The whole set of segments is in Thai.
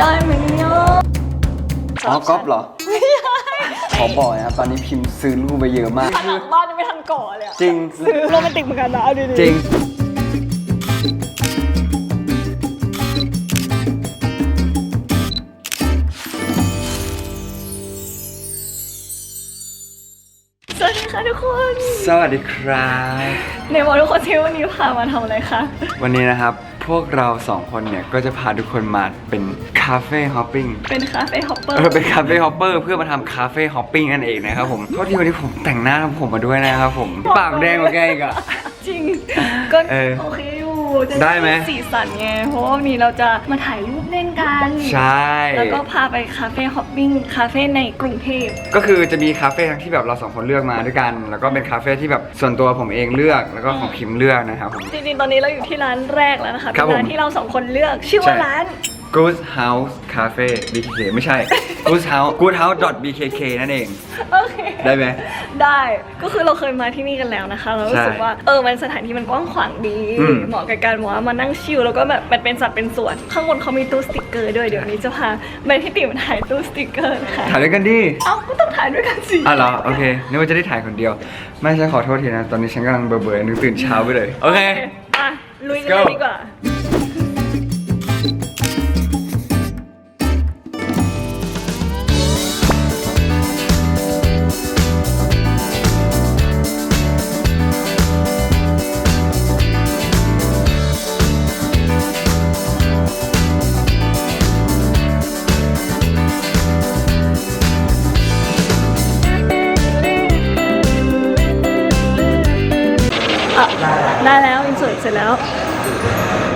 ได้ไหมเนี่ยอ๋อก๊อฟเหรอขอบอกนะครับตอนนี้พิมพ์ซื้อรูปไปเยอะมาก ผนังบ้านยังไม่ทันก่อเลยอะจริง ซื้อโรแมนติกเหมือนกันนะเอาดีๆจริง สวัสดีค่ะทุกคน สวัสดีครับ ในวันทุกคนที่วันนี้พามาทำอะไรคะ วันนี้นะครับ พวกเราสองคนเนี่ยก็จะพาทุกคนมาเป็นคาเฟ่ฮอปปิ้งเป็นคาเฟ่ฮอปเปอร์เออเป็นคาเฟ่ฮอปเปอร์เพื่อมาทำคาเฟ่ฮอปปิ้งนั่นเองนะครับผมโทษทีวันนี้ผมแต่งหน้าทำผมมาด้วยนะครับผมปากแดงกว่าแกอีกอะจริงก็เออโอเคอยู่ จะได้ไหม สีสันไง เพราะว่าวันนี้เราจะมาถ่ายรูปเล่นกัน ใช่ แล้วก็พาไปคาเฟ่ฮอปปิ้งคาเฟ่ในกรุงเทพ ก็คือจะมีคาเฟ่ทั้งที่แบบเราสองคนเลือกมาด้วยกัน แล้วก็เป็นคาเฟ่ที่แบบส่วนตัวผมเองเลือก แล้วก็ของพิมพ์เลือกนะครับผม จริงๆ ตอนนี้เราอยู่ที่ร้านแรกแล้วนะคะครัเป็บนร้านผมที่เราสองคนเลือก ชื่อว่าใช่ร้าน Good House Cafe BKK ไม่ใช่ Good House Good House BKK นั่นเอง โอเค ได้ไหม ได้ก็คือเราเคยมาที่นี่กันแล้วนะคะ เรารู้สึกใช่ว่าเออมันสถานที่มันกว้างขวางดี อืม เหมาะกับการว่ามานั่งชิลแล้วก็แบบมันเป็นสัดเป็นส่วน ข้างบนเขามีตู้สติกเกอร์ด้วยเดี๋ยวนี้จะพาไปที่ติ่มถ่ายตู้สติกเกอร์ค่ะถ่ายด้วยกันดิ เอ้าก็ต้องถ่ายด้วยกันสิอะเหรอโอเคนึกว่าจะได้ถ่ายคนเดียว ไม่ใช่ขอโทษทีนะ ตอนนี้ฉันกำลังเบื่อๆนึกตื่นเช้าไปเลย โอเคอะลุยกัน Let's เลย go ดีกว่า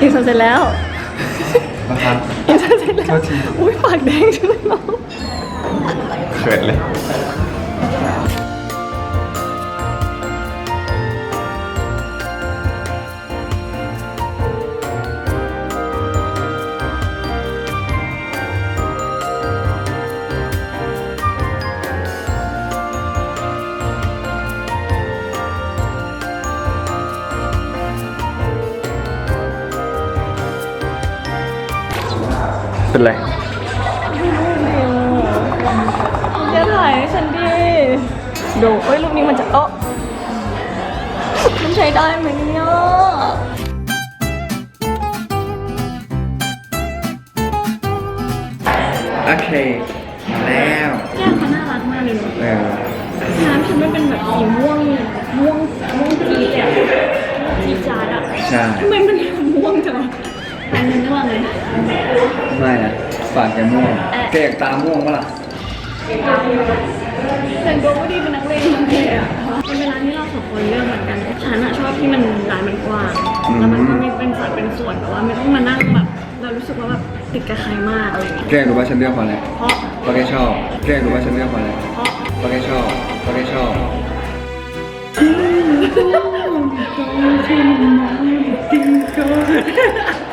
อินเสิร์ตเสร็จแล้วนะครับอินเสิร์ตเสร็จแล้วโทษทีอุ้ยปากแดงใช่ไหมน้องเขินเลย เป็นไรอย่าถ่ายให้ฉันดิดูเอ้ยรูปนี้มันจะเอ้อมันใช้ได้ไหมเนี่ยโอเค แล้วแก้มเขาน่ารักมากเลยเนอะเออน้ำฉันมันเป็นแบบสีม่วง ม่วงม่วงจีดอะจีดจาดอะใช่ ทำไมมันม่ งระหว่างเลยไม่นะฝากแกม่วงแกอยากตาม่วงปะล่ะแต่งตัวก็ดีเป็นนักเลงทั้งทีอะมันเป็นร้านที่เราสองคนเลือกเหมือนกันฉันอะชอบที่มันร้านมันกว้างแล้วมันก็มีเป็นสัดเป็นส่วนแต่ว่าไม่ต้องมานั่งแบบเรารู้สึกว่าแบบติดกับใครมากอะไรอย่างเงี้ยแกรู้ว่าฉันเลือกเพราะอะไรเพราะเพราะแกชอบแกรู้ว่าฉันเลือกเพราะอะไรเพราะเพราะแกชอบเพราะแกชอบแต่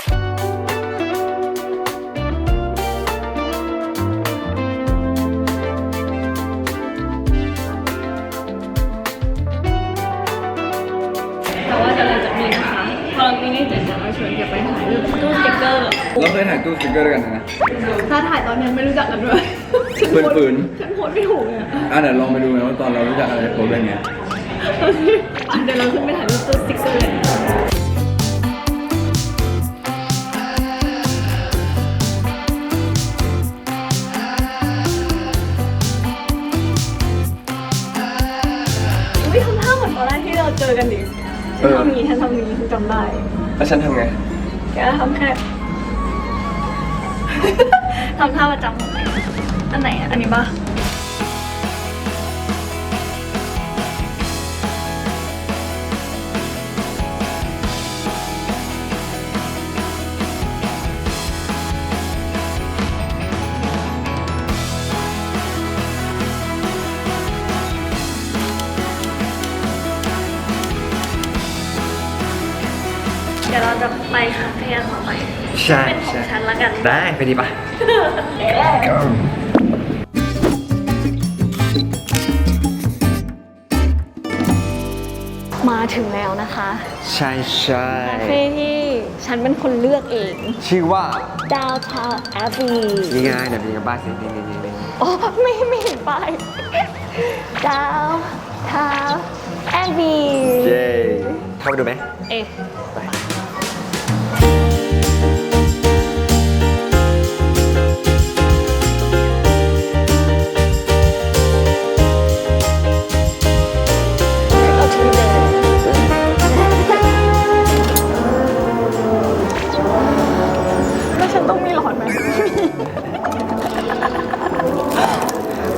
เราเคยถ่ายตู้สติ๊กเกอร์ด้วยกันนะถ้าถ่ายตอนนี้ไม่รู้จักกันด้วยฝืนฉันโพสต์ไม่ถูกเลยอะอะเดี๋ยวลองไปดูนะว่าตอนเรารู้จักอะไรโพสต์เป็นไงอะเดี๋ยวเราขึ้นไปถ่ายรูปตู้สติ๊กเกอร์เลยไม่ทำท่าเหมือนตอนแรกที่เราเจอกันดิฉันทำอย่างนี้ฉันทำอย่างนี้ฉันจำได้ แล้วฉันทำไง แกทำแค่ ทำท่าประจำของแกอันไหนอะอันนี้ปะ ใช่เป็นของใช่ฉันละกัน ได้ไปดีปะมาถึงแล้วนะคะ ใช่ใช่คาเฟ่ที่ฉันเป็นคนเลือกเอง ชื่อว่า Downtown Abbey นี่ไงเดี๋ยวมีกับบ้านสินี่นี่นี่นี่โอ้ไม่ไม่เห็นไป Downtown Abbey เย้เข้าไปดูไหมเอ๊ะเอ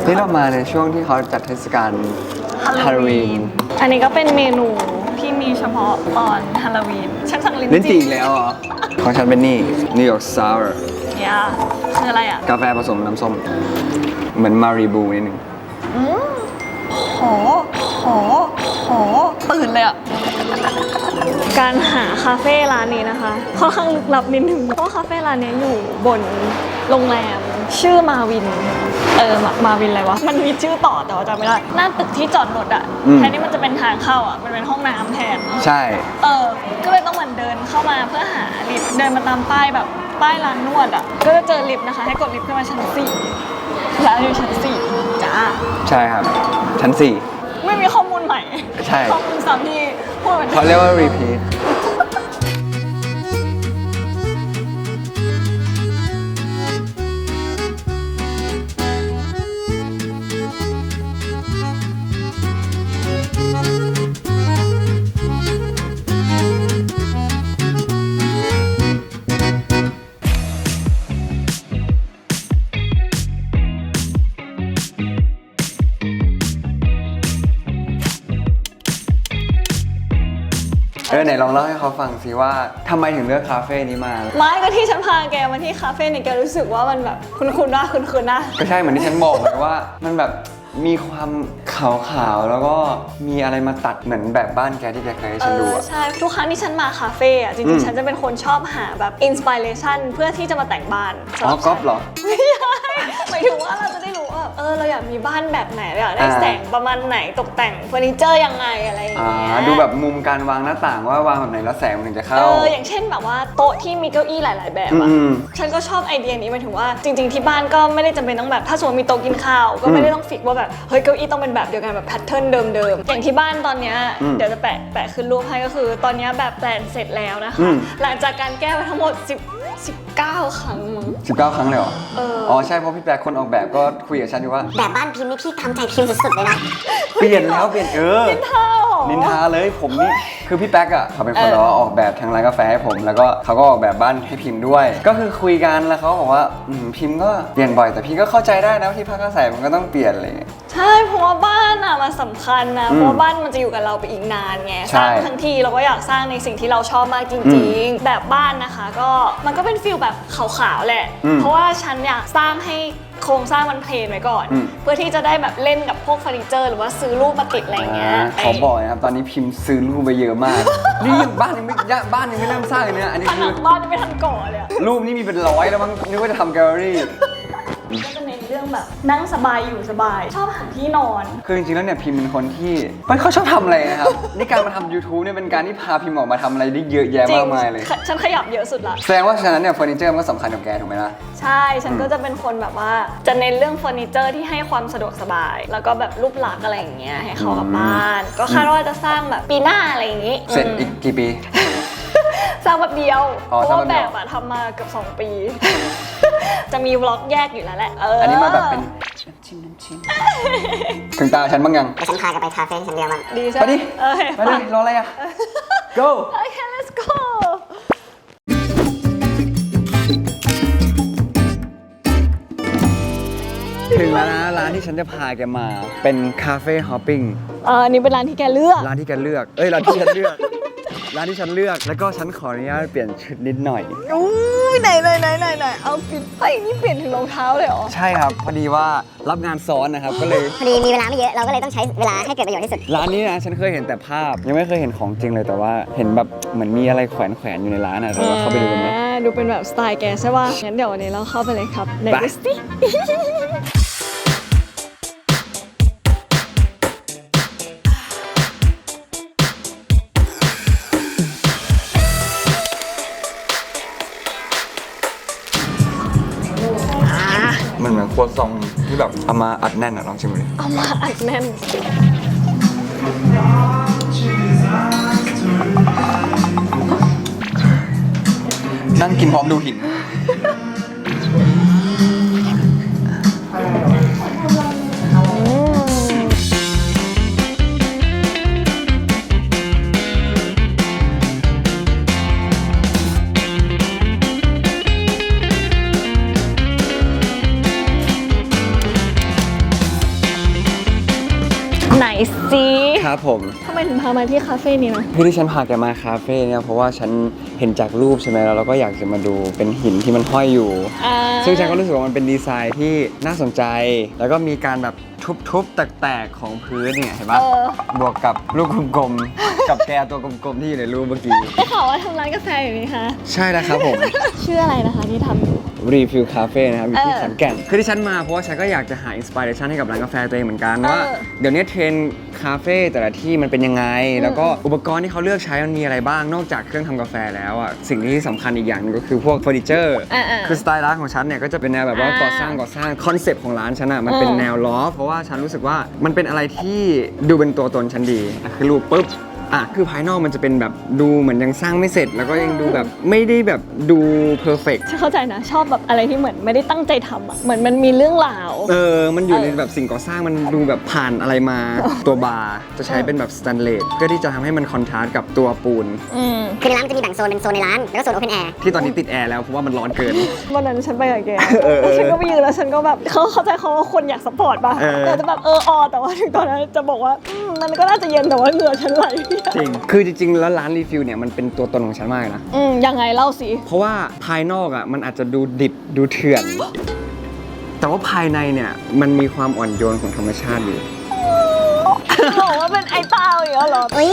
นี่เรามาในช่วงที่เขาจัดเทศกาลฮาโลวีน อันนี้ก็เป็นเมนูที่มีเฉพาะตอนฮาโลวีน ฉันสั่งลิ้นลิ้นจี่อีกแล้วเหรอของฉันเป็นนี่นิวยอร์กซาวร์เนี่ยคืออะไรอะ กาแฟผสมน้ำส้ม เหมือนมารีบูนิดนึงโหโหโหตื่นเลยอะ การหาคาเฟ่ร้านนี้นะคะค่อนข้างลึกลับนิดนึงเพราะคาเฟ่ร้านนี้อยู่บนโรงแรม ชื่อมาวิน เออมามาวินอะไรวะ มันมีชื่อต่อแต่ว่าจำไม่ได้ หน้าตึกที่จอดรถอะอืม แทนที่มันจะเป็นทางเข้าอะมันเป็นห้องน้ำแทน ใช่ เออ ก็เลยต้องเหมือนเดินเข้ามาเพื่อหาลิฟต์เดินมาตามป้ายแบบป้ายร้านนวดอะก็จะเจอลิฟต์นะคะ ให้กดลิฟต์ขึ้นมาชั้นสี่ร้านอยู่ชั้นสี่จ้า ใช่ครับ ชั้นสี่ไม่มีข้อมูลใหม่ใช่ ข้อมูลซ้ำที่พูดเหมือนเขาเรียกว่า repeat ลองเล่าให้เขาฟังสิว่าทำไมถึงเลือกคาเฟ่นี้มา ไม่ก็ที่ฉันพาแกมาที่คาเฟ่เนี่ยแกรู้สึกว่ามันแบบคุณคุณนะคุณคุณนะ ก็ใช่เหมือนที่ฉันบอกเลยว่า มันแบบมีความขาวๆแล้วก็มีอะไรมาตัดเหมือนแบบบ้านแกที่แกเคยให้เอฉันดูออะ ใช่ทุกครั้งที่ฉันมาคาเฟ่อะจอืริงม ๆ ฉันจะเป็นคนชอบหาแบบอินสปิเรชันเพื่อที่จะมาแต่งบ้านสำอ๋หอรับก๊อฟเหรอ ไม่ใช่หมายถึงว่าเราจะได้รู้ว่าเออเราอยากมีบ้านแบบไหนเราอยากได้อ่า แสงประมาณไหนตกแต่งเฟอร์นิเจอร์ยังไงอะไรอย่างอ่าเงี้ยดูแบบมุมการวางหน้าต่างว่าวางแบบไหนแล้วแสงมันถึงจะเข้าเอออย่างเช่นแบบว่าโต๊ะที่มีเก้าอี้หลาย ๆ แบบอะอืมฉันก็ชอบไอเดียนี้หมายถึงว่าจริง ๆ ที่บ้านก็ไม่ได้จำเป็นต้องแบบถ้าสมมติมีโต๊ะกินข้าวก็ไม่ได้ต้องฟิกว่าแบบเฮ้ยเก้าอี้ต้องเป็นแบบเดียวกันแบบแพทเทิร์นเดิม ๆ อย่างที่บ้านตอนเนี้ยอืมเดี๋ยวจะแปะแปะขึ้นรูปให้ก็คือ ตอนเนี้ยแบบแปลนเสร็จแล้วนะอืคะม หลังจากการแก้ไปทั้งหมด10 19 ครั้งมั้ง19 ครั้งเลยเหรอ เอออ๋อ๋อใช่เพราะพี่แปลคนออกแบบก็คุยกับฉันอยู่ว่าแบบบ้านพิมพ์นี่พี่ทำใจพิมพ์สุดๆเลยนะ เปลี่ยนแล้วเปลี่ยนเออข้าวเหรอ นินทาเลยผมนี่คือพี่แป๊กอะเขาเป็นคนเออแบบว่าออกแบบทางร้านกาแฟให้ผม แล้วก็เขาก็ออกแบบบ้านให้พิมพ์ด้วย ก็คือคุยกันแล้วเขาบอกว่าอืมพิมพ์ก็เปลี่ยนบ่อยแต่พี่ก็เข้าใจได้นะว่าที่พักอาศัยมันก็ต้องเปลี่ยนอะไรอย่างเงี้ย ใช่เพราะว่าบ้านอะมันสำคัญนะอืมเพราะว่าบ้านมันจะอยู่กับเราไปอีกนานไงใช่สร้างทั้งทีเราก็อยากสร้างในสิ่งที่เราชอบมากจอืริง ๆ แบบบ้านนะคะ ก็มันก็เป็นฟิลแบบขาวๆแหละ อืมเพราะว่าฉันอยากสร้างให้ โครงสร้างมันเพลนไว้ก่อน อืม เพื่อที่จะได้แบบเล่นกับพวกเฟอร์นิเจอร์ หรือว่าซื้อรูปมาติดอะไรอย่างเงี้ยอ่าขอบอกนะครับ ตอนนี้พิมพ์ซื้อรูปไปเยอะมาก นี่ยังบ้านยังไม่ยบ้านยังไม่เริ่มสร้างเลยเนี่ยอันนี้ผคืนัองบ้านยังไม่ทันก่อเลยอะรูปนี่มีเป็นร้อยแล้วมั้งนึกว่าจะทำแกลเลอรี่ ก็จะเน้นเรื่อง แบบนั่งสบายอยู่สบาย ชอบหาที่นอน คือจริงๆแล้วเนี่ยพิมพ์เป็นคนที่ไม่ค่อยชอบทำอะไรนะครับ นี่การมาทำ YouTube เนี่ยเป็นการที่พาพิมพ์ออกมาทำอะไรได้เยอะแยะจริมางกมายเลยฉันขยับเยอะสุดละ แสดงว่าฉะนั้นเนี่ยเฟอร์นิเจอร์มันก็สำคัญกับแกถูกไหมล่ะ ใช่ฉันก็จะเป็นคนแบบว่า จะเน้นเรื่องเฟอร์นิเจอร์ที่ให้ความสะดวกสบาย แล้วก็แบบรูปลักษณ์อะไรอย่างเงี้ยให้เข้ากับบ้าน ก็คาดว่าจะสร้างแบบปีหน้าอะไรอย่างงี้เสร็จอืมอีกกี่ปี สร้างแบบเดียวอ๋อเพราะสร้างว่าแบแบบบเดียวอะทำมาเกือบ2 ปี จะมีวล็อกแยกอยู่แล้วแหละ เอออัอันนี้มาแบบเป็นชิมน้ำชิม ถึงตาฉันบ้างยังไปฉันพากันไปคาเฟ่ฉันเดียวมันดีใช่ไปดิ เออไปดิรออะไรอะ go โอเค let's go ถึงแล้วนะร้านที่ฉันจะพาแกมา เป็นคาเฟ่ฮอปปิ้ง เอออันนี้เป็นร้านที่แกเลือก ร้านที่แกเลือก เอ้ยร้านที่ฉันเลือก ร้านที่ฉันเลือก แล้วก็ฉันขออนุญาตเปลี่ยนชุดนิดหน่อยอุ้ยไหนไหนไหนไหนไหนเอาปิดไปนี่เปลี่ยนถึงรองเท้าเลยเหรอ ใช่ครับ พอดีว่ารับงานซ้อนนะครับ ก็เลย พอดีมีเวลาไม่เยอะเราก็เลยต้องใช้เวลาให้เกิดประโยชน์ที่สุด ร้านนี้นะฉันเคยเห็นแต่ภาพ ยังไม่เคยเห็นของจริงเลยแต่ว่าเห็นแบบเหมือนมีอะไรแขวนแขวนๆอยู่ในร้านอะเราเข้าไปดูกันไหม อ่าดูเป็นแบบสไตล์แกใช่ป่ะ งั้นเดี๋ยววันนี้เราเข้าไปเลยครับในไปดิสตี้ รัวซองที่แบบเอามาอัดแน่นอะลองชิมดูดิเอามาอัดแน่น นั่งกินพร้อมดูหิน สิครับผมทำไมถึงพามาที่คาเฟ่นี้นะที่ที่ฉันพาแกมาคาเฟ่เนี่ยเพราะว่าฉันเห็นจากรูปใช่ไหมแล้วเราก็อยากจะมาดูเป็นหินที่มันห้อยอยู่อ่าซึ่งฉันก็รู้สึกว่ามันเป็นดีไซน์ที่น่าสนใจ แล้วก็มีการแบบทุบๆแตกๆของพื้นเนี่ยเห็นปะเออบวกกับลูกกลมๆกับแกตัวกลมๆที่อยู่ในรูปเมื่อกี้ได้ข่าวว่าทำร้านกาแฟอยู่นี่คะใช่แล้วครับผมชื่ออะไรนะคะที่ทำอยู่ รีฟิลคาเฟ่นะครับอยู่ที่เออขอนแก่นคือที่ฉันมาเพราะว่าฉันก็อยากจะหาอินสปิเรชันให้กับร้านกาแฟตัวเองเหมือนกันว่าเออเดี๋ยวนี้เทรนด์คาเฟ่แต่ละที่มันเป็นยังไง แล้วก็อุปกรณ์ที่เขาเลือกใช้มันมีอะไรบ้างนอกจากเครื่องทำกาแฟแล้วอะสิ่งที่สำคัญอีกอย่างหนึงก็คือพวกเฟอร์นิเจอร์อ่าๆคือสไตล์ร้านของฉันเนี่ยก็จะเป็นแนวแบบว่าอ่าก่อสร้างก่อสร้างคอนเซปต์ของร้านฉันอะมันเป็นเออแนวล้อฟเพราะว่าฉันรู้สึกว่ามันเป็นอะไรที่ดูเป็นตัวตนฉันดีอะคือรูปปุ๊บ อะคือภายนอกมันจะเป็นแบบดูเหมือนยังสร้างไม่เสร็จ แล้วก็ยังดูแบบไม่ได้แบบดูเพอร์เฟกฉันเข้าใจนะ ชอบแบบอะไรที่เหมือนไม่ได้ตั้งใจทำอะเหมือนมันมีเรื่องราว เออ มันอยู่เออในแบบสิ่งก่อสร้างมันดูแบบผ่านอะไรมา ตัวบาร์จะใช้เป็นแบบสแตนเลสเพื่อที่จะทำให้มันคอนทราสต์กับตัวปูน อืมคือในร้านมันจะมีแบ่งโซนเป็นโซนในร้าน แล้วก็โซนโอเพนแอร์ ที่ตอนนี้ติดแอร์แล้วเพราะว่ามันร้อนเกิน วันนั้นฉันไปกับแกเออเออแล้วฉันก็ไปยืนแล้วฉันก็แบบเขาเข้าใจเขาว่าคนอยากสปอร์ตป่ะเออ แต่จะแบบเออออแต่ว่าถึงตอนนั้นจะบอกว่าอืมมันก็น่าจะเย็นแต่ว่าเหงื่อฉันไหลจริง คือจริงๆ แล้วร้านรีฟิลเนี่ยมันเป็นตัวตนของฉันมากเลยนะ อืมยังไงเล่าสิ เพราะว่าภายนอกอะมันอาจจะดูดิบดูเถื่อน แต่ว่าภายในเนี่ยมันมีความอ่อนโยนของธรรมชาติอยู่บอกว่าเป็นไอ้เต้าอย่างเงี้ยเหรออุ้ย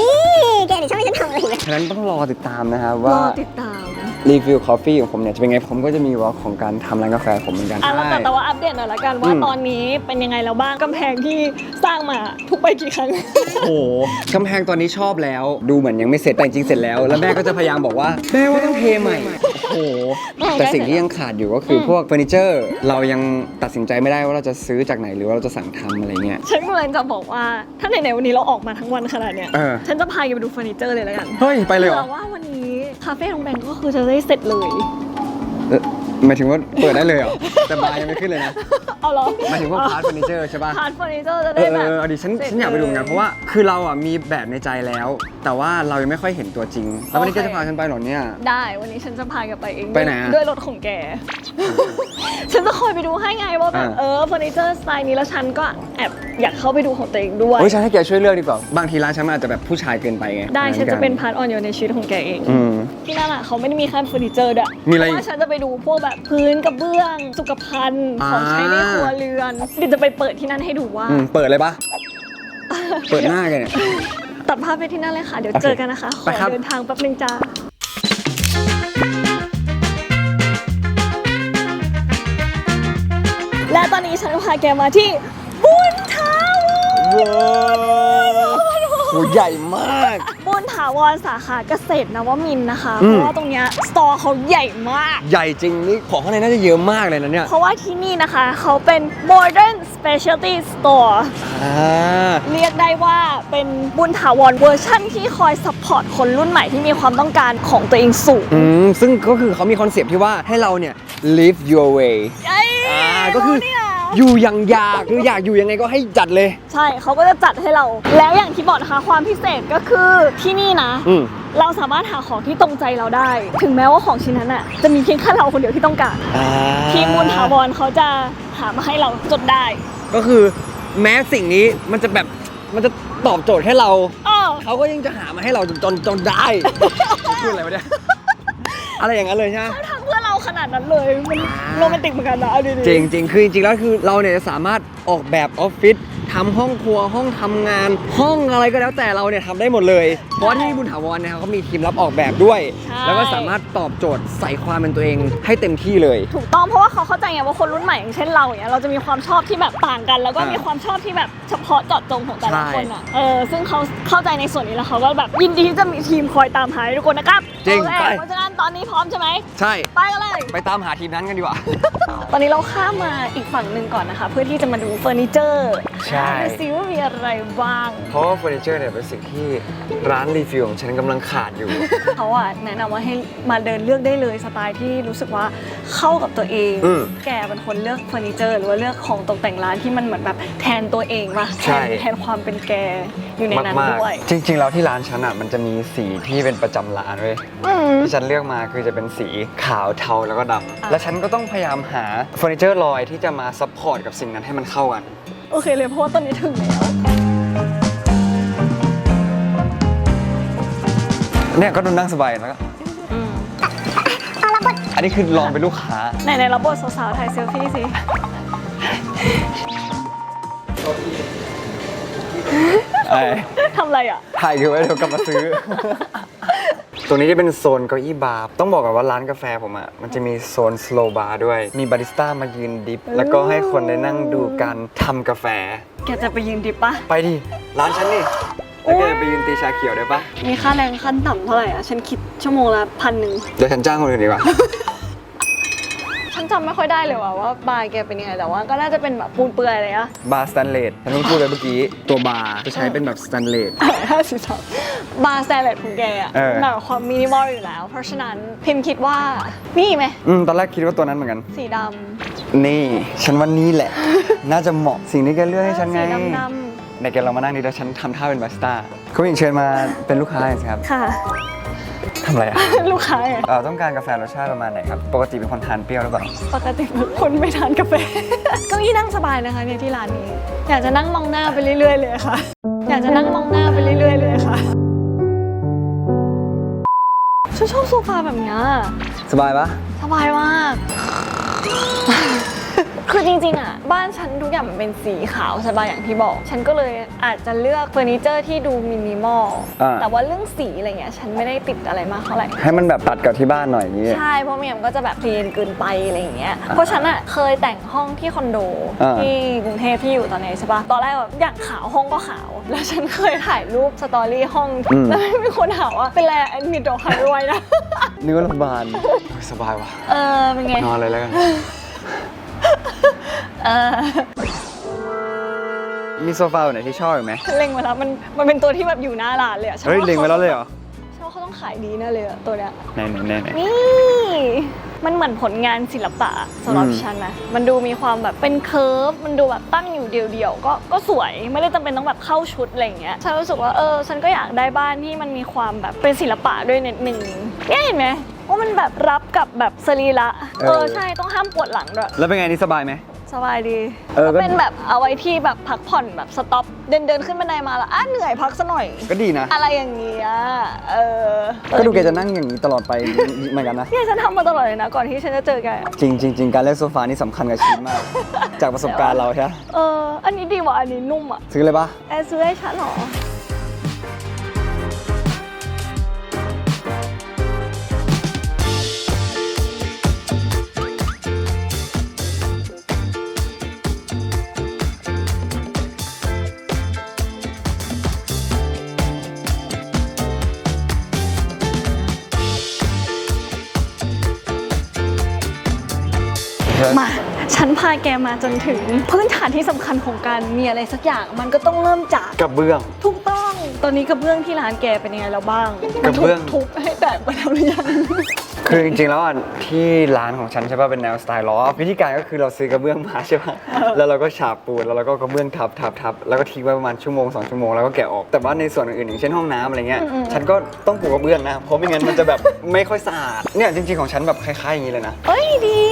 แกนี่ชอบให้ฉันทำอะไรเนี่ยฉะนั้นต้องรอติดตามนะครับรว่าอติดตามนะ รีฟิลคอฟฟี่ของผมเนี่ยจะเป็นไงผมก็จะมีวอล์กของการทำร้านกาแฟผมเหมือนกัน อะแล้วแต่ใช่แต่ว่าอัปเดตหน่อยละกันว่าอืม ตอนนี้เป็นยังไงแล้วบ้างกำแพงที่สร้างมาทุกไปกี่ครั้ง โอ้โหกำแพงตอนนี้ชอบแล้ว ดูเหมือนยังไม่เสร็จแต่จริงๆเสร็จแล้ว แล้วแม่ก็จะพยายามบอกว่าแม่ว่าต้องเทใหม่โอ้โหแต่สิ่งที่ยังขาดอยู่ก็คืออม พวกเฟอร์นิเจอร์เรายังตัดสินใจไม่ได้ว่าเราจะซื้อจากไหนหรือว่าเราจะสั่งทำอะไรเงี้ย ฉันกำลังจะบอกว่าถ้าไหนๆวันนี้เราออกมาทั้งวันขนาดเนี้ยเออ ฉันจะพาแกไปดูเฟอร์นิเจอร์เลยแล้วกันเฮ้ยไปเลยเหรอผื่อว่าวันนี้ คาเฟ่ของแบงก์ก็คือจะได้เสร็จเลยเหมายถึงว่าเปิดได้เลยเหรอ แต่บาร์ยังไม่ขึ้นเลยนะเอาเหรอหมายถึงพวกพาร์ทเฟอร์นิเจอร์ใช่ป่ะ พาร์ทเฟอร์นิเจอร์จะเอได้อแบบเออเอาดิฉันสร็จฉันอยากไปดูเหมือนกันลเพราะว่าคือเราอะมีแบบในใจแล้ว แต่ว่าเรายังไม่ค่อยเห็นตัวจริง แล้ววันนี้โอแกเค จะพาฉันไปเหรอเนี่ย ได้วันนี้ฉันจะพาแกไปเองไปไหนอะด้วยรถของแก ฉันจะคอยไปดูให้ไงว่าแบบอ่า เออเฟอร์นิเจอร์สไตล์นี้แล้วฉันก็แอบอยากเข้าไปดูของตัวเองด้วย เฮ้ยฉันให้แกช่วยเลือกดีกว่า บางทีร้านฉันมันอาจจะแบบผู้ชายเกินไปไงได้ฉันจะเป็นพาร์ทออนอยู่ในชีวิตของแกเอง อืม ที่นั่นอะเขาไม่ได้มีแค่เฟอร์นิเจอร์ด้วยมีอะไรเพราะว่าฉันจะไปดูพวกแบบพื้นกระเบื้องสุขภัณฑ์ของใช้ในครัวเรือนเดี๋ยวจะไปเปิดที่นั่นให้ดูว่า อืมเปิดเลยปะเปิดหน้าแกเนี่ย ตัดภาพไปที่นั่นเลยค่ะ เดี๋ยวโอเคเจอกันนะคะ ขไปอครับเดินทางแป๊บนึงจ้า และตอนนี้ฉันก็พาแกมาที่บุญทาวรว้าวโหใหญ่มากบุญถาวรสาขาเกษตรนวมินทร์นะคะ อืเพมราะว่าตรงเนี้ยสตอร์เขาใหญ่มาก ใหญ่จริงนี่ของข้างในน่าจะเยอะมากเลยนะเนี่ยเพราะว่าที่นี่นะคะ เขาเป็น Modern Specialty Store อ่าเรียกได้ว่าเป็นบุญถาวรเวอร์ชั่นที่คอยซัพพอร์ตคนรุ่นใหม่ที่มีความต้องการของตัวเองสูงอืมซึ่งก็คือเขามีคอนเซปต์ที่ว่าให้เราเนี่ย live your way เอ้ยอ่าก็คือรู้เนี่ย อยู่อย่างอยากคืออยากอยู่ยังไงก็ให้จัดเลย ใช่เขาก็จะจัดให้เรา แล้วอย่างที่บอกนะคะความพิเศษก็คือที่นี่นะ อืมเราสามารถหาของที่ตรงใจเราได้ ถึงแม้ว่าของชิ้นนั้นอะจะมีเพียงแค่เราคนเดียวที่ต้องการอ่าทีมบุญถาวรเขาจะหามาให้เราจนได้ก็คือแม้สิ่งนี้มันจะแบบมันจะตอบโจทย์ให้เรา เออเขาก็ยังจะหามาให้เราจนจนจนได้ พูดอะไรวะเนี่ยอะไรอย่างนั้นเลยใช่ไหมทำเพื่อเราขนาดนั้นเลย มันโรแมนติกเหมือนกันนะเอาดีๆจริงจริงๆคือจริงๆแล้วคือเราเนี่ยจะสามารถออกแบบออฟฟิศทำห้องครัวห้องทำงาน ห้องอะไรก็แล้วแต่เราเนี่ยทำได้หมดเลย เพราะว่าที่บุญถาวรเนี่ยเขามีทีมรับออกแบบด้วย ใช่ แล้วก็สามารถตอบโจทย์ใส่ความเป็นตัวเองให้เต็มที่เลย ถูกต้องเพราะว่าเขาเข้าใจไงว่าคนรุ่นใหม่อย่างเช่นเราเนี่ยเราจะมีความชอบที่แบบต่างกัน แล้วก็อ่ามีมีความชอบที่แบบเฉพาะเจาะจงของแต่ละใช่ คนอะเออซึ่งเขาเข้าใจในส่วนนี้แล้วเขาก็แบบยินดีที่จะมีทีมคอยตามหาให้ทุกคนนะครับจริงโอเคไป เพราะฉะนั้นตอนนี้พร้อมใช่ไหมใช่ ไปกันเลยไปตามหาทีมนั้นกันดีกว่า ตอนนี้เราข้ามมาอีกฝั่งหนึ่งก่อนนะคะ เพื่อที่จะมาดูเฟอร์นิเจอร์ใช่ ดูซิว่ามีอะไรบ้าง เพราะว่าเฟอร์นิเจอร์เนี่ยเป็นสิ่งที่ร้านรีฟิลของฉันกำลังขาดอยู่ เขาอะแนะนำว่าให้มาเดินเลือกได้เลยสไตล์ที่รู้สึกว่าเข้ากับตัวเอง อืมแกเป็นคนเลือกเฟอร์นิเจอร์ หรือว่าเลือกของตกแต่งร้านที่มันเหมือนแบบแทนตัวเองป่ะใช่แทนแทนความเป็นแกอยู่ในนั้นมากด้วย ๆ จริง ๆ แล้วที่ร้านฉันอะมันจะมีสีที่เป็นประจำร้านเว้ยอืมที่ฉันเลือกมาคือจะเป็นสีขาวเทาแล้วก็ดำอะและฉันก็ต้องพยายามหาเฟอร์นิเจอร์ลอยที่จะมาซัพพอร์ตกับสิ่งนั้นให้มันเข้ากัน โอเคเลยเพราะว่าตอนนี้ถึงแล้วเนี่ยก็ดูนั่งสบายแล้วก็อืมอันนี้คือลองเป็นลูกค้าไหนในรับบทสาวๆถ่ายเซลฟี่สิไอ้ทำอะไรอะถ่ายคือไว้เดี๋ยวกลับมาซื้อ ตรงนี้จะเป็นโซนเก้าอี้บาร์ต้องบอกก่อนว่าร้านกาแฟผมอะ มันจะมีโซนสโลบาร์ด้วย มีบาริสต้ามายืนดิฟ แล้วก็ให้คนได้นั่งดูการทำกาแฟ แกจะไปยืนดิปปะ ไปดิ ร้านฉันนี่ แล้วแกจะไปยืนตีชาเขียวได้ปะมีค่าแรงขั้นต่ำเท่าไหร่อะ ฉันคิดชั่วโมงละพันหนึ่ง เดี๋ยวฉันจ้างคนอื่นดีกว่าฉั นจำไม่ค่อยได้เลยว่ะว่าบาร์แกเป็นยังไงแต่ว่าก็น่าจะเป็นแบบปูนเปื่อยเลยอะบาร์สแตนเลสฉันเพิ่งพูดไปเมื่อกี้ ตัวบาร์จะใช้เป็นแบบสแตนเลส ห้าสิบสองบาร์สแตนเลสของแกอะเออ แบบความมินิมอลอยู่แล้ว เพราะฉะนั้นพิมพ์คิดว่านี่ไหมอืมตอนแรกคิดว่าตัวนั้นเหมือนกัน สีดนี่ ฉันว่านี่แหละ น่าจะเหมาะสิ่งที่แกเลือกำให้ฉันไง สีดำในแกลองมานั่งดีแล้วฉันทำท่าเป็นบาริสต้าคุณหญิงเชิญมาเป็นลูกค้าหน่อยสิครับๆค่ะ ทำอะไรอะลูกค้าไงเอ่อต้องการกาแฟรสชาติประมาณไหนครับ ปกติเป็นคนทานเปรี้ยวหรือเปล่า ปกติเป็นคนไม่ทานกาแฟ เก็อี้นั่งสบายนะคะเนี่ยที่ร้านนี้ อยากจะนั่งมองหน้าไปเรื่อยๆเลยค่ะ อยากจะนั่งมองหน้าไปเรื่อยๆเลยค่ะฉันชอบโซฟาแบบเนี้ยสบายปะสบายมาก คือจริงๆอะบ้านฉันทุกอย่างมันเป็นสีขาวสบายอย่างที่บอก ฉันก็เลยอาจจะเลือกเฟอร์นิเจอร์ที่ดูมินิมอลอ่า แต่ว่าเรื่องสีอะไรเงี้ยฉันไม่ได้ติดอะไรมากเท่าไหร่ ให้มันแบบตัดกับที่บ้านหน่อยอย่างนี้ ใช่ เพราะไม่งั้นมันก็จะแบบเพลนเกินไปอะไรอย่างเงี้ย เพราะฉันอะเคยแต่งห้องที่คอนโดอ่า ที่กรุงเทพที่อยู่ตอนนี้ใช่ปะตอนแรกแบบอยากขาวห้องก็ขาว แล้วฉันเคยถ่ายรูปสตอรี่ห้อง แล้วมีคนถามว่าเป็นไรแอดมิดดอกไฮรวยนะเนื้อโรงพยาบาลสบายว่ะเออเป็นไง นอนเลยแล้วกัน เออมีโซฟาไหนที่ชอบอีกไหมฉันเล็งไว้แล้วมันมันเป็นตัวที่แบบอยู่หน้าร้านเลยอะฉันเฮ้ยว่าเล็งไว้แล้วเลยเหรอฉันว่าเขาต้องขายดีแน่เลยอะตัวเนี้ยไหนไหนไหนไหน นี่มันเหมือนผลงานศิลปะสำหรับอืม ฉันนะมันดูมีความแบบเป็นเคิร์ฟมันดูแบบตั้งอยู่เดียวๆก็ก็สวยไม่ได้จำเป็นต้องแบบเข้าชุดอะไรอย่างเงี้ยฉันรู้สึกว่าเออฉันก็อยากได้บ้านที่มันมีความแบบเป็นศิลปะด้วยนิดหนึ่งเนี่ยเห็นไหม ว่ามันแบบรับกับแบบสรีระเออใช่ต้องห้ามปวดหลังด้วยแล้วเป็นไงนี่สบายไหม สบายดีเออก็ ก็เป็นแบบเอาไว้ที่แบบพักผ่อนแบบสต็อปเดินเดินขึ้นบันไดมาแล้วอะเหนื่อยพักซะหน่อย ก็ดีนะ อะไรอย่างเงี้ยเออก็ดูแกจะนั่งอย่างนี้ตลอดไปเหมือนกันนะ เนี่ยฉันทำมาตลอดเลยนะก่อนที่ฉันจะเจอแกจริงจริงจริงการเลือกโซฟานี่สำคัญกับชีวิตมาก จากประสบการณ์เราใช่ไหมเอออันนี้ดีกว่าอันนี้นุ่มอะ ซื้อเลยปะแอร์ซื้อให้ฉันเหรอ มาฉันพาแกมาจนถึง พื้นฐานที่สำคัญของการมีอะไรสักอย่างมันก็ต้องเริ่มจากกระเบื้อง ถูกต้อง ตอนนี้กระเบื้องที่ร้านแกเป็นยังไงแล้วบ้างกระเบื้องมันถูกทุบให้แตกไปแล้วหรือยัง คือจริงๆแล้วอะที่ร้านของฉันใช่ป่ะเป็นแนวสไตล์ล้อวิธีการก็คือเราซื้อกระเบื้องมาใช่ป่ะแล้วเราก็ฉาบปูนแล้วเราก็กระเบื้องทับทับทับแล้วก็ทิ้งไว้ประมาณชั่วโมงสองชั่วโมงแล้วก็แกะออกแต่ว่าในส่วนอื่นๆอย่างเช่นห้องน้ำอะไรเงี้ยฉันก็ต้องปูกระเบื้องนะเพราะไม่งั้นมันจะแบบไม่ค่อยสะอาดเนี่ยจริง ๆของฉันแบบคล้ายๆอย่างนี้เลยนะเอ้ยดี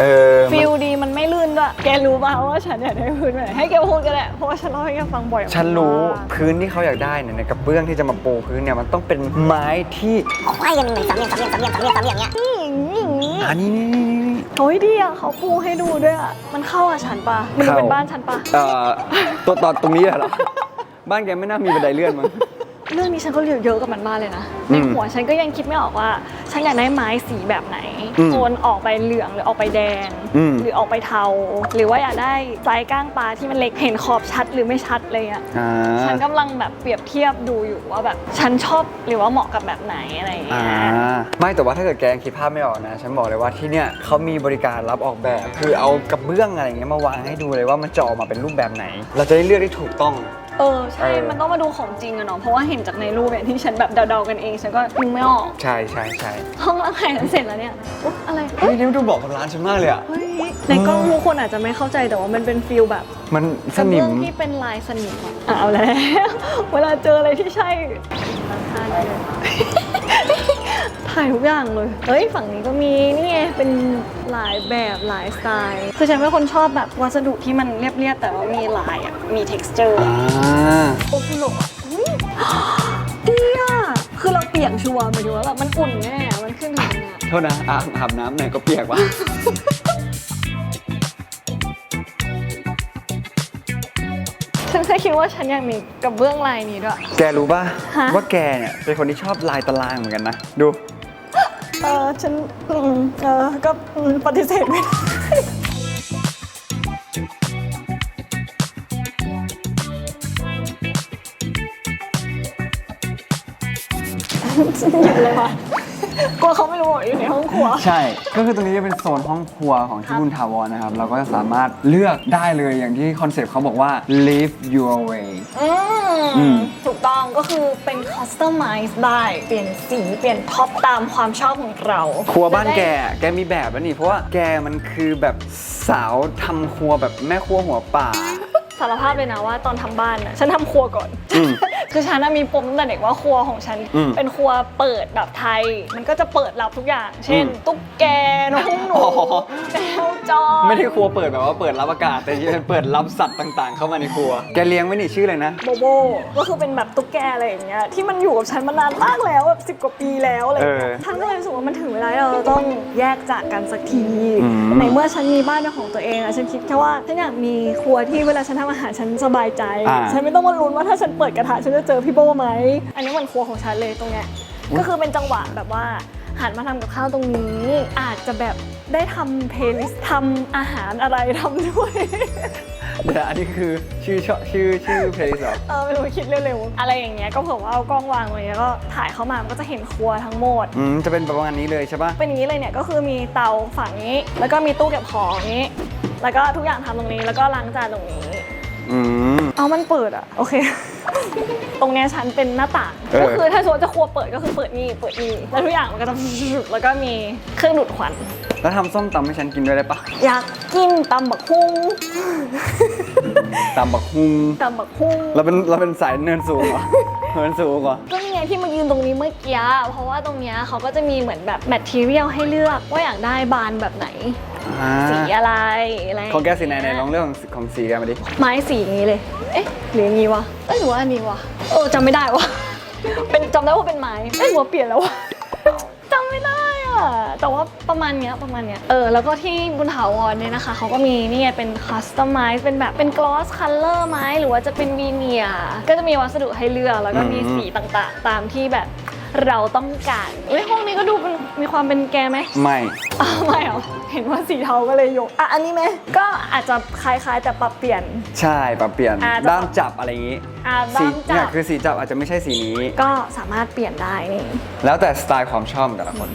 เออมัน ฟิลดีมันไม่ลื่นด้วยแกรู้ป่าวว่าฉันอยากได้พื้นแบบไหนให้แกพูดก็ได้เพราะว่าฉันเล่าให้แกฟังบ่อยมากฉันรู้พื้นที่เขาอยากได้เนี่ยในกระเบื้องที่จะมาปูพื้นเนี่ยมันต้องเป็นไม้ที่ ควายกันเหมือนสามเหลี่ยมสามเหลี่ยมสามเหลี่ยมสามเหลี่ยมสามเหลี่ยมเนี้ยนี่อย่างนี้อย่างนี้อันนี้นี่นี่นี่โอ้ยดีอะเขาปูให้ดูด้วยอะมันเข้ากับฉันปะมันดูเข้าเป็นบ้านฉันปะเอ่อตัวตอนตรงนี้เหรอบ้านแกไม่น่ามีบันไดเลื่อนมั้ง เรื่องนี้ฉันก็เรียนเยอะกับมันมากเลยนะอืในมหัวฉันก็ยังคิดไม่ออกว่า ฉันอยากได้ไม้สีแบบไหนอืมโทนออกไปเหลืองหรือออกไปแดงอืมหรือออกไปเทา หรือว่าอยากได้ไซส์ก้างปลาที่มันเล็กเห็นขอบชัดหรือไม่ชัดเลยอะอ่าฉันกำลังแบบเปรียบเทียบดูอยู่ว่าแบบฉันชอบหรือว่าเหมาะกับแบบไหนอะไรอย่างอ่าเงี้ยไม่แต่ว่าถ้าเกิดแกยังคิดภาพไม่ออกนะ ฉันบอกเลยว่าที่เนี่ยเขามีบริการรับออกแบบ คือเอากระเบื้องอะไรอย่างเงี้ยมาวางให้ดูเลยว่ามันจะออกมาเป็นรูปแบบไหน เราจะได้เลือกได้ถูกต้อง เออใช่เออ มันต้องมาดูของจริงอะเนาะเพราะว่าเห็นจากในรูปเนี่ยที่ฉันแบบเดาๆกันเอง ฉันก็นึกไม่ออกใช่ใช่ใช่ห้องล้างแผนเสร็จแล้วเนี่ยอุ๊ยอะไรเฮ้ยนี่ดูบอกกับร้านฉันมากเลยอะ เฮ้ยในกล้องทุกคนอาจจะไม่เข้าใจแต่ว่ามันเป็นฟิลแบบมันสกระนิเบื้มองที่เป็นลายสนิมอะอะเอาแล้ว เวลาเจออะไรที่ใช่ ถ่ายทุกอย่างเลย เฮ้ย ฝั่งนี้ก็มีนี่ไงเป็นหลายแบบหลายสไตล์ คือฉันเป็นคนชอบแบบวัสดุที่มันเรียบๆแต่ว่ามีลายอะ มี texture อ่าโอคุโระอุ๊ยดีอะ คือเราเปียกชัวร์หมายถึงว่าแบบมันอุ่นแน่อะมันขึ้นถึงเนี่ย โทษนะอาบอาบน้ำไหนก็เปียกวะฉันแค่คิดว่าฉันอยากมีกระเบื้องลายนี้ด้วย แกรู้ป่ะ ฮะ ว่าแกเนี่ยเป็นคนที่ชอบลายตารางเหมือนกันนะ ดู เออฉันอืมเออก็อืมปฏิเสธไม่ได้ฉันหยุดเลยว่ะ กลัวเขาไม่รู้ว่าอยู่ในห้องครัว ใช่ ก็คือตรงนี้จะเป็นโซนห้องครัวของที่บุญถาวรนะครับ เราก็จะสามารถเลือกได้เลยอย่างที่คอนเซปต์เขาบอกว่า live your way อือืม มถูกต้องก็คือเป็นคัสตอมไมซ์ได้ เปลี่ยนสีเปลี่ยนท็อปตามความชอบของเราครัวบ้านแกจะได้แกมีแบบแล้วนี่ เพราะว่าแกมันคือแบบสาวทำครัวแบบแม่ครัวหัวป่า สารภาพเลยนะว่าตอนทำบ้านน่ะฉันทำครัวก่อนอืมคือฉันน่ะมีปมตั้งแต่เด็กว่าครัวของฉันอืมเป็นครัวเปิดแบบไทย มันก็จะเปิดรับทุกอย่าง เช่นอืมตุ๊กแกน้องหนูอ๋อแมวจรไม่ได้ครัวเปิดแบบว่าเปิดรับอากาศ แต่ที่เป็นเปิดรับสัตว์ต่างๆ เข้ามาในครัว แกเลี้ยงไว้นี่ชื่ออะไรนะโบโบก็คือเป็นแบบตุ๊กแกอะไรอย่างเงี้ยที่มันอยู่กับฉันมานานมากแล้วแบบสิบกว่าปีแล้วอะไรอย่างเงี้ย มันถึงเวลาที่เราต้องแยกจากกันสักที อืม ในเมื่อฉันมีบ้านเป็นของตัวเองอะฉันคิดแค่ว่าฉันอยากมีครัวที่เวลาฉันทำอาหารฉันสบายใจ อ่า ฉันไม่ต้องมาลุ้นว่าถ้าฉันเปิดกระทะฉันจะเจอพี่โบไหม อันนี้มันครัวของฉันเลยตรงเนี้ย ก็คือเป็นจังหวะแบบว่าหันมาทำกับข้าวตรงนี้ อาจจะแบบได้ทำเพลย์ลิสต์ทำอาหารอะไรทำด้วย เดี๋ยวอันนี้คือชื่อชอบชื่อชื่อเพลย์เหรอเออไม่รู้คิดเร็วๆอะไรอย่างเงี้ยก็เผื่อว่าเอากล้องวางไว้แล้วก็ถ่ายเข้ามามันก็จะเห็นครัวทั้งหมด อืมจะเป็นประมาณนี้เลยใช่ปะเป็นอย่างนี้เลยเนี่ยก็คือมีเตาฝั่งนี้ แล้วก็มีตู้เก็บของนี้ แล้วก็ทุกอย่างทำตรงนี้แล้วก็ล้างจานตรงนี้ อืม เอามันเปิดอะโอเค ตรงเนี้ยฉันเป็นหน้าต่างเออ ก็คือถ้าสมมติจะครัวเปิดก็คือเปิดนี่เปิดนี่แล้วทุกอย่างมันก็จะ แล้วก็มีเครื่องดูดควัน แล้วทำส้มตำให้ฉันกินด้วยได้ปะอยากกินตำบักหุ่งตำบักฮุงตำบักหุ่งเราเป็นเราเป็นสายเนินสูงเหรอเนินสูงเหรอก็นี่ไงที่มายืนตรงนี้เมื่อกี้เพราะว่าตรงเนี้ยเขาก็จะมีเหมือนแบบแมทเทียลให้เลือกว่าอยากได้บานแบบไหน อ่าสีอะไรอะไรของแกสีไหนไหนลองเลือกของสีของสีแกมาดิไม้สีอย่างนี้เลย เอ๊ะหรืออย่างนี้วะเอ้ยหรือว่าอันนี้วะเออจำไม่ได้วะเป็นจำได้ว่าเป็นไม้เอ้ยหรือว่าเปลี่ยนแล้ววะจำไม่ได้อะ แต่ว่าประมาณเนี้ยประมาณเนี้ยเออแล้วก็ที่บุญถาวรเนี่ยนะคะเขาก็มีนี่ไงเป็นคัสตอมไมซ์เป็นแบบเป็นกลอสคัลเลอร์ไม้หรือว่าจะเป็นวีเนียร์ก็จะมีวัสดุให้เลือกแล้วก็มีอืมสีต่างๆ ตามที่แบบเราต้องการเอ้ยห้องนี้ก็ดูเป็นมีความเป็นแกไหมไม่อ้าวไม่เหรอเห็นว่าสีเทาก็เลยยกอะอันนี้ไหมก็อาจจะคล้ายๆแต่ปรับเปลี่ยน ใช่ปรับเปลี่ยนอ่าด้ามจับอะไรอย่างงี้อ่าสีด้ามจับเนี่ยคือสีจับอาจจะไม่ใช่สีนี้ ก็สามารถเปลี่ยนได้นี่แล้วแต่สไตล์ความชอบของแต่ละคน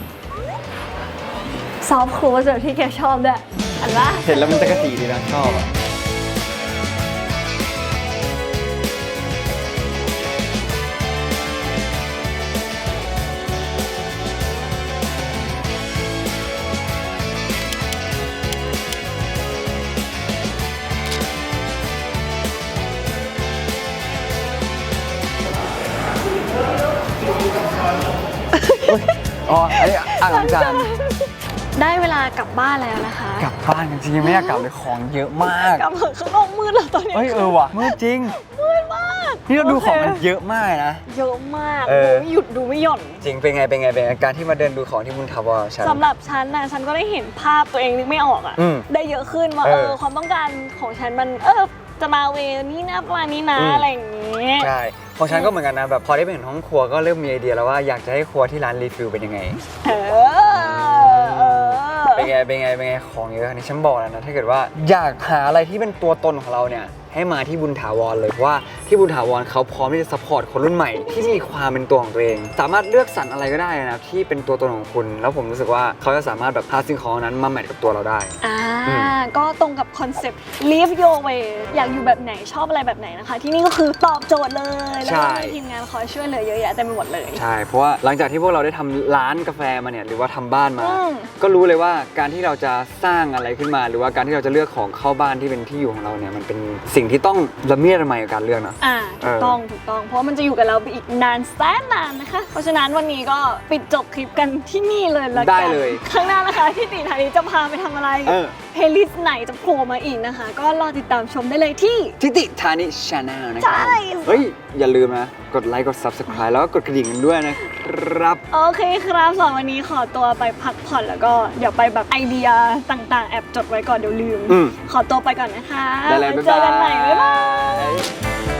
ซอฟต์ครูวัสดุที่แกชอบด้วยอันละเห็นแล้วมันจะกระสีดีนะชอบอะอ๋ออันนี้อ่างล้างจานากลับบ้านแล้วนะคะกลับบ้านกันจริงๆไม่อยากกลับเลยของเยอะมากกลับเถอะข้างนอกมืดแล้วตอนนี้เฮ้ยเออว่ะมืดจริงมืดมากนี่เราดูโคของมันเยอะมากนะเยอะมากเออดูไม่หยุดดูไม่หย่อนจริงเป็นไงเป็นไงเป็นไงการที่มาเดินดูของที่บุญทาวรฉันสำหรับฉันนะฉันก็ได้เห็นภาพตัวเองนึกไม่ออกอะอืมได้เยอะขึ้นว่าเอเอออความต้องการของฉันมันเออจะมาเวรนี่นะประมาณนี้นะอืมอะไรอย่างงี้ใช่ของฉันก็เหมือนกันนะแบบพอได้ไปเห็นห้องครัวก็เริ่มมีไอเดียแล้วว่าอยากจะให้ครัวที่ร้านรีฟิลเป็นยังไงเออเออเป็น ไงเป็นไงเป็นไงของเยอะอันนี้ฉันบอกแล้วนะถ้าเกิดว่าอยากหาอะไรที่เป็นตัวตนของเราเนี่ย ให้มาที่บุญถาวรเลยเพราะว่าที่บุญถาวรเขาพร้อมที่จะซัพพอร์ตคนรุ่นใหม่ที่มีความเป็นตัวของตัวเอง สามารถเลือกสรรอะไรก็ได้นะที่เป็นตัวตนของคุณ แล้วผมรู้สึกว่าเขาจะสามารถแบบพาสิ่งของนั้นมาแมทกับตัวเราได้ อ่า อืม ก็ตรงกับคอนเซปต์ live your way อยากอยู่แบบไหนชอบอะไรแบบไหนนะคะ ที่นี่ก็คือตอบโจทย์เลย แล้วก็มีทีมงานคอยช่วยเหลือเยอะแยะเต็มไปหมดเลย ใช่ เพราะว่าหลังจากที่พวกเราได้ทำร้านกาแฟมาเนี่ยหรือว่าทำบ้านมา อืม ก็รู้เลยว่าการที่เราจะสร้างอะไรขึ้นมา หรือว่าการที่เราจะเลือกของเข้าบ้านที่เป็นที่อยู่ของเราเนี่ยมันเป็นสิ่งที่ต้องละเมียดละไมกับการเลือกเนาะอ่าเอถูกอต้องถูกต้องเพราะมันจะอยู่กับเราไปอีกนานแสนนานนะคะ เพราะฉะนั้นวันนี้ก็ปิดจบคลิปกันที่นี่เลยละกันได้เลย ข้างหน้านะคะที่ติธานีจะพาไปทำอะไร เออเพ ลย์ลิสต์ไหนจะโผล่มาอีกนะคะ ก็รอติดตามชมได้เลยที่ ทิติธานิชาแนลนะคใช่รับเฮ้ย อย่าลืมนะ กดไลค์ กด Subscribe แล้วก็กดกระดิ่งกันด้วยนะครับ โอเคครับสำหรับวันนี้ขอตัวไปพักผ่อนแล้วก็เดี๋ยวไปแบบไอเดียต่างๆ แอบจดไว้ก่อนเดี๋ยวลืม อืมขอตัวไปก่อนนะคะได้เลยไว้บ๊าย เจอกันใหม่บ๊ายบายบาย